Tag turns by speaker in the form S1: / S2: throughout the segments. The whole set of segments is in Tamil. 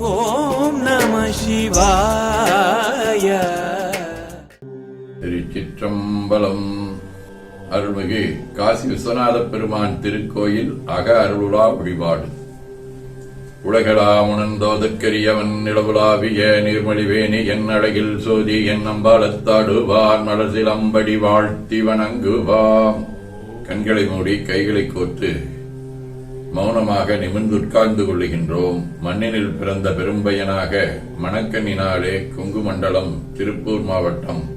S1: ஓம் நம சிவாய.
S2: திருச்சிற்றம்பலம். அருள்மிகு காசி விஸ்வநாத பெருமான் திருக்கோயில் அக அருளுலா வழிபாடு. உலகளாம் உணர்ந்தோதற்கரியவன் நிலவுலாவிய நீர்மொழிவேணி என் அழகில் சோதி என் அம்பாலத்தாடுவார் மலசிலம்படி வாழ்த்தி வணங்குவாம். கண்களை மூடி கைகளை கோர்த்து மௌனமாக நிமிர்ந்து உட்கார்ந்து கொள்ளுகின்றோம். மண்ணினில் பிறந்த பெரும்பயனாக மணக்கண்ணினாலே குங்குமண்டலம் திருப்பூர் மாவட்டம்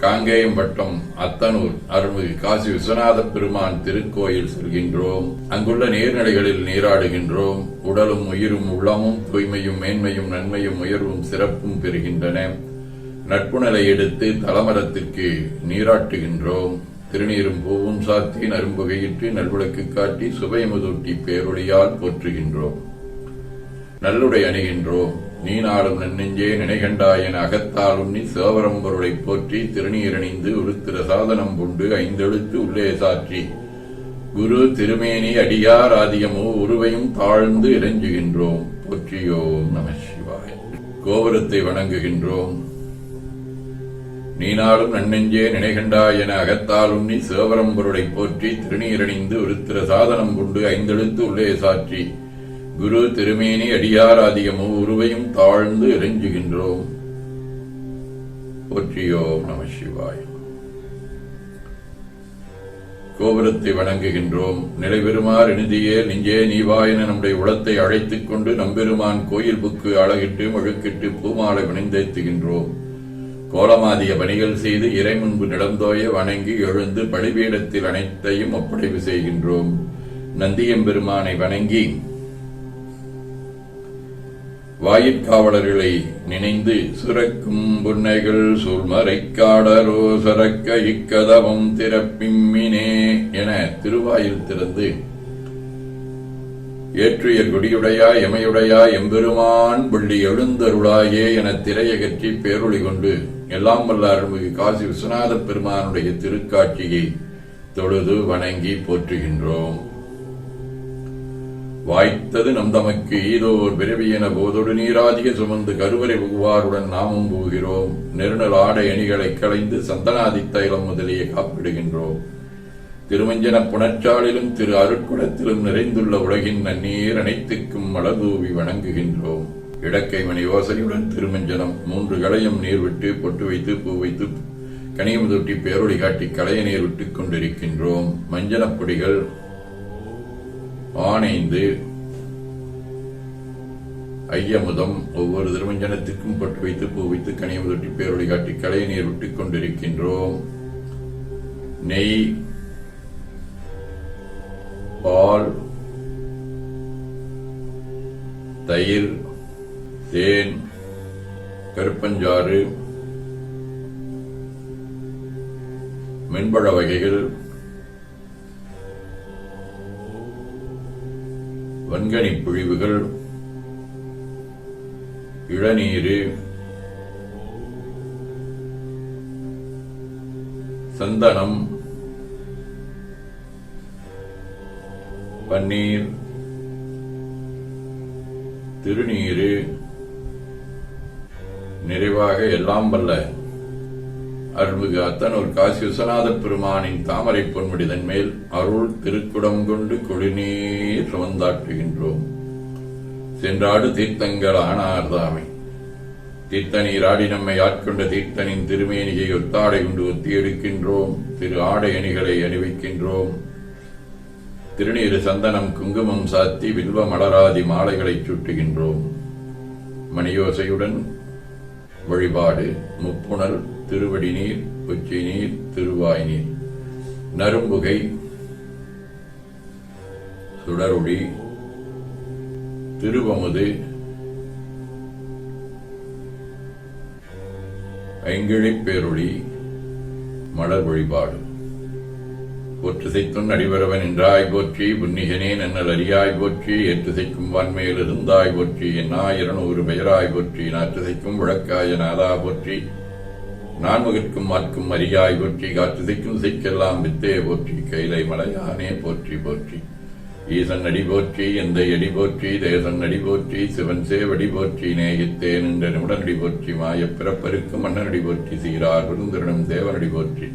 S2: காங்கேயம் வட்டம் அத்தனூர் அருள்மிகு காசி விஸ்வநாத பெருமான் திருக்கோயில் செல்கின்றோம். அங்குள்ள நீர்நிலைகளில் நீராடுகின்றோம். உடலும் உயிரும் உள்ளமும் தூய்மையும் மேன்மையும் நன்மையும் உயர்வும் சிறப்பும் பெறுகின்றன. நட்புணலை எடுத்து தலமரத்திற்கு நீராட்டுகின்றோம். திருநீரும் பூவும் சாத்தி நரும்புகையிட்டு நல்விளக்கு காட்டி சுவைமுதூட்டி பேரொழியால் போற்றுகின்றோம். நல்லுடை அணிகின்றோம். நீ நாடும் நன்னெஞ்சே நினைகண்டாயன் அகத்தாலும் நீ சேவரம் போற்றி திருநீரணிந்து உருத்திர சாதனம் கொண்டு ஐந்தெழுத்து உள்ளே சாற்றி. குரு திருமேனி அடியார் ஆதியமோ உருவையும் தாழ்ந்து இறைஞ்சுகின்றோம். போற்றியோம் நம சிவாய். கோபுரத்தை வணங்குகின்றோம். நீனாலும் நன்னெஞ்சே நினைகண்டாய் என அகத்தால் உண்ணி சிவபரம்பொருளை போற்றி திருநீரணிந்து உருத்திர சாதனம் கொண்டு ஐந்தெழுத்து உள்ளே சாற்றி. குரு திருமேனி அடியாராதியமோ உருவையும் தாழ்ந்து இறைஞ்சுகின்றோம். போற்றியோம் நம சிவாய். கோபுரத்தை வணங்குகின்றோம். நிலைபெறுமாறு நிதியே நெஞ்சே நீவாயன நம்முடைய உளத்தை அழைத்துக் கொண்டு நம்பெருமான் கோயில் புக்கு அழகிட்டு மழுக்கிட்டு பூமாலை வினைந்தேத்துகின்றோம். கோலமாதிய பணிகள் செய்து இறை முன்பு நிலந்தோய வணங்கி எழுந்து பலிபீடத்தில் அனைத்தையும் ஒப்படைப்பு செய்கின்றோம். நந்தியம்பெருமானை வணங்கி வாயிற்காவலர்களை நினைந்து சுரக்கும் புன்னைகள் சூழ்மறைக்காடரோ சுரக்க இக்கதவம் திறப்பிம்மினே என திருவாயில் திறந்து ஏற்றுயர் கொடியுடையாய் எமையுடையாய் எம்பெருமான் புள்ளி எழுந்தருளாயே என திரையகற்றி பேரொழி கொண்டு எல்லாம் வல்ல அருள்மிகு காசி விஸ்வநாத பெருமானுடைய திருக்காட்சியை தொழுது வணங்கி போற்றுகின்றோம். வாய்த்தது நம் தமக்கு ஈதோர் பிறவியென போதொடு நீராதிக சுமந்து கருவறை புகுவாருடன் நாமும் போகிறோம். நெருநல் ஆடை அணிகளை களைந்து சந்தனாதி தைலம் முதலிய காப்பிடுகின்றோம். திருமஞ்சன புனச்சாலிலும் திரு அருட்குடத்திலும் நிறைந்துள்ள உலகின் நன்னீர் அனைத்துக்கும் மலதூவி வணங்குகின்றோம். இடக்கை மணி யோசனையுடன் திருமஞ்சனம் மூன்று களையும் நீர் விட்டு பொட்டு வைத்து பூ வைத்து கனியமுதொட்டி பேரொழி காட்டி களைய நீர் விட்டுக் கொண்டிருக்கின்றோம். மஞ்சனப் பொடிகள் ஆணைந்து ஐயமுதம் ஒவ்வொரு திருமஞ்சனத்திற்கும் பொட்டு வைத்து பூ வைத்து கனியமுதொட்டி பேரொழி காட்டி களைய நீர் விட்டுக் கொண்டிருக்கின்றோம். நெய் பால் தயிர் தேன் கருப்பஞ்சாறு மென்பழ வகைகள் வன்கனி புழிவுகள் இளநீரு சந்தனம் பன்னீர் திருநீரு நிறைவாக எல்லாம் வல்ல. அருள்மிகு அத்தனூர் காசி விஸ்வநாத பெருமானின் தாமரை பொன்முடிதன் மேல் அருள் திருக்குடம் கொண்டு குடிநீர் சுமந்தாட்டுகின்றோம் சென்றாடு தீர்த்தங்கள் ஆனார்தாமே. தீர்த்த நீர் ஆடி நம்மை ஆட்கொண்ட தீர்த்தனின் திருமேனியை ஒத்தாடை கொண்டு ஒத்தி எடுக்கின்றோம். திரு ஆடை அணிகளை அணிவிக்கின்றோம். திருநீரு சந்தனம் குங்குமம் சாத்தி வில்வ மலராதி மாலைகளைச் சுட்டுகின்றோம். மணியோசையுடன் வழிபாடு முப்புணல் திருவடி நீர் உச்சி நீர் திருவாய் நீர் நரும்புகை சுடருடி திருவமுது ஐங்கிழிப்பேருளி மலர் வழிபாடு. போற்றுசைத்துன் அடிவரவன் என்றாய் போற்றி புன்னிகனே நன்னல் அறியாய் போற்றி ஏற்றுசைக்கும் வான்மையில் இருந்தாய் போற்றி என் இருநூறு பெயராய் போற்றி நாற்றுசைக்கும் விளக்காய நாதா போற்றி. நான்முகற்கும் மாற்கும் அரியாய் போற்றி காற்றுசைக்கும் செய்க்கெல்லாம் வித்தே போற்றி கைலை மலையானே போற்றி போற்றி. ஈசன் அடி போற்றி எந்த அடி போற்றி தேசன் அடி போற்றி சிவன் சேவடி போற்றி நேயத்தேன் என்ற நிமிடனடி போற்றி மாயப் பிறப்பருக்கு மன்னனடி போற்றி சீரார் விருந்திரனும் தேவனடி போற்றி.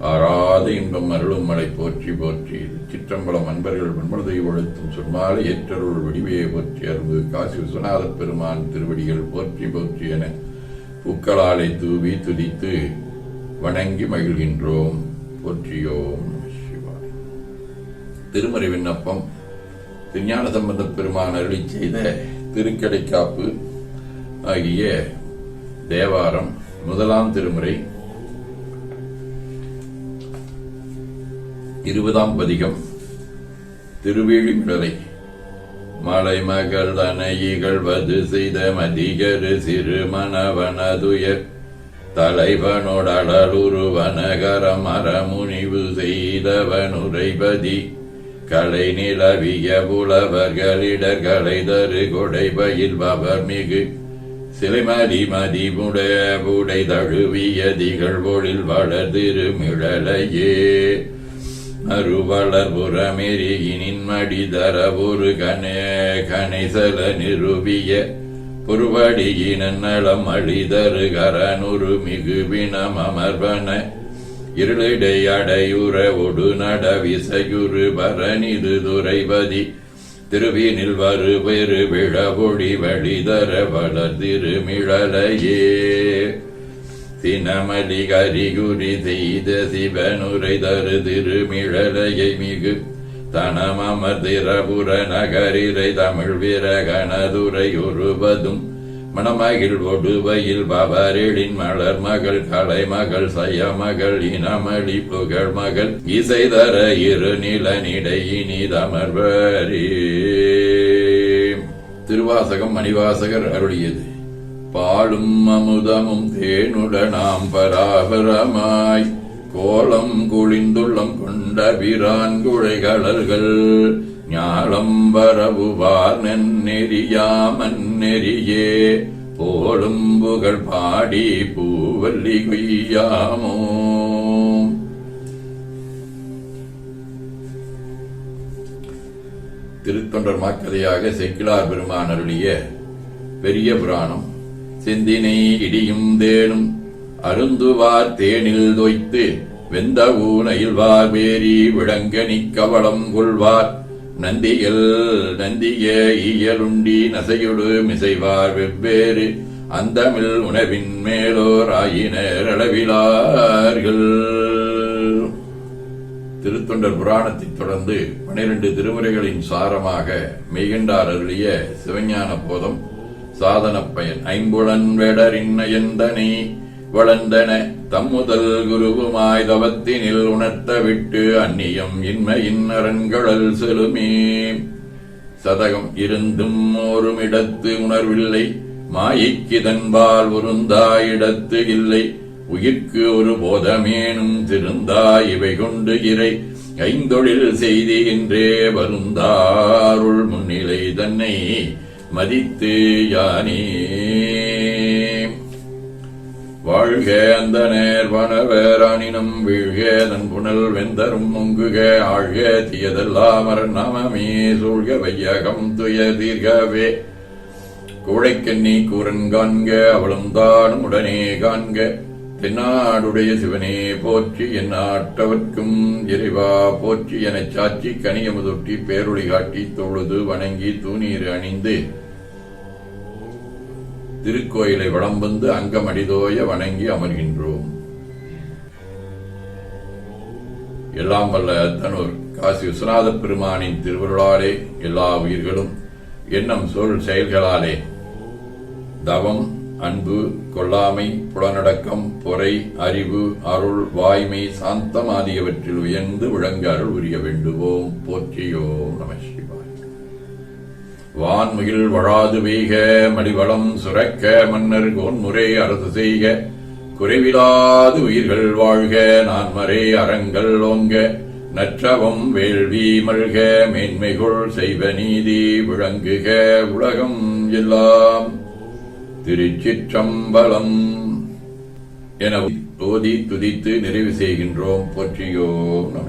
S2: ஆறாத இன்பம் அருளும் மலை போற்றி போற்றி. சிற்றம்பலம் அன்பர்கள் பண்பதை ஒழுத்தும் சொன்னாலே ஏற்றருள் வடிவையை போற்றி. அரும்பு காசி விஸ்வநாத பெருமான் திருவடிகள் போற்றி போற்றி என பூக்களாலை தூவி துதித்து வணங்கி மகிழ்கின்றோம். போற்றியோம் சிவாய். திருமறை விண்ணப்பம். திருஞான சம்பந்த பெருமான் அருளி செய்த திருக்கடைக்காப்பு ஆகிய தேவாரம் முதலாம் திருமுறை இருபதாம் பதிகம். திருவேழிமிழலை மலை மகள் அணையிகழ்வது செய்த மதிகரு சிறு மணவனதுயர் தலைவனோடலுருவனகரம் அறமுனிவு செய்தவனுரைபதி கலை நிலவிய புலவர்களிடர் கலை தரு கொடை பயில்பவர் மிகு. சிலைமதி மதிமுடைய புடை தழுவிய திகழ்வொழில் வளர்திருமிழலையே அருவளர் புறமெரியினின் மடிதர கணே கணைசல நிருபிய புருவடியினன் நலம் அழிதரு கரனுரு மிகு அமர்வன. இருளிடை அடையுற ஒடு நட விசையுறு பரனிது துரைபதி. திருவினில் வரு பெரு விழபொடி வழிதர வளர் திருமிழலையே சினமலி கரிகுரி செய்த சிவனுரை தரு திருமிழலையை மிகு தனமமர்திரபுர நகரிரை தமிழ் விரகணதுரை ஒருவதும் மணமகிழ் ஒடுவையில் பவரெழின் மலர் மகள் கலை மகள் சய மகள் இனமளி புகழ் மகள் இசை தர இரு நிலனிடை இனிதமர்வரே திருவாசகம் மணிவாசகர் அருளியது. பாலும் அமுதமும் தேனுடனாம் பராபரமாய். கோலம் குளிந்துள்ளம் கொண்ட வீரான் குழைகளர்கள் ஞாலம் வரவுவார் நெறியாமன் நெறியே போலும் புகழ் பாடி பூவல்லி கொய்யாமோ. திருத்தொண்டர் மாக்கதையாக செக்கிலார் பெருமான் அருளிய பெரிய புராணம். சிந்தினை இடியும் தேனும் அருந்துவார் தேனில் தொய்த்து வெந்த ஊனையில் வார் வேரி விளங்கனி கவளம் கொள்வார். நந்திகள் நந்திய ஈயலுண்டி நசையொடு மிசைவார் வெவ்வேறு அந்தமில் உணவின் மேலோர் ஆயினர் அளவிலார்கள். திருத்தொண்டர் புராணத்தைத் தொடர்ந்து பனிரெண்டு திருமுறைகளின் சாரமாக மெய்கண்டார் அருளிய சிவஞான போதம் சாதன பயன் ஐம்புலன் வேடரின் நயந்தனை வளர்ந்தன தம்முதல் குருவுமாய் தவத்தினில் உணர்த்த விட்டு அந்நியம் இன்மையின் அரண்களல் செலுமே. சதகம் இருந்தும் ஓருமிடத்து உணர்வில்லை மாயைக்கு தன்பால் உருந்தாயிடத்து இல்லை. உயிர்க்கு ஒரு போதமேனும் திருந்தாய் இவை கொண்டு இறை. ஐந்தொழில் செய்தின்றே வருந்தாருள் முன்னிலை தன்னை. மதித்து யானே. வாழ்க அந்த நேர் வனவேரானினம் வீழ்க தன் புனல் வெந்தரும் முங்குக ஆழ்க தீயதெல்லாம் நமமே சூழ்க வையகம் துய தீர்கவே. கூழைக்கண்ணி கூரன் காண்க அவளும் தானும் உடனே காண்க. தென்னாடுடைய சிவனே போற்றி என் ஆட்டவர்க்கும் இறைவா போற்றி எனச் சாட்சி கனியமுதொட்டி பேரொழி காட்டி தொழுது வணங்கி தூணீர் அணிந்து திருக்கோயிலை வளம் வந்து அங்கமடிதோய வணங்கி அமர்கின்றோம். எல்லாம் வல்ல தனூர் காசி விஸ்வநாத பெருமானின் திருவருளாலே எல்லா உயிர்களும் எண்ணம் சொல் செயல்களாலே தவம் அன்பு கொள்ளாமை புலனடக்கம் பொறை அறிவு அருள் வாய்மை சாந்தம் ஆகியவற்றில் உயர்ந்து விளங்க அருள் உரிய வேண்டுவோம். போற்றியோ நம சிவாய். வான்முகில் வழாது வீக மடிவளம் சுரக்க மன்னர் கோன்முறை அரசு செய்க. குறைவிலாது உயிர்கள் வாழ்க நான் மறை அறங்கள் ஓங்க. நற்றவம் வேள்வி மல்க மேன்மைகுள் செய்வ நீதி விளங்குக. உலகம் எல்லாம் திருச்சிற்றம்பலம். என ஓதி துதித்து நிறைவு செய்கின்றோம். போற்றியோம் நம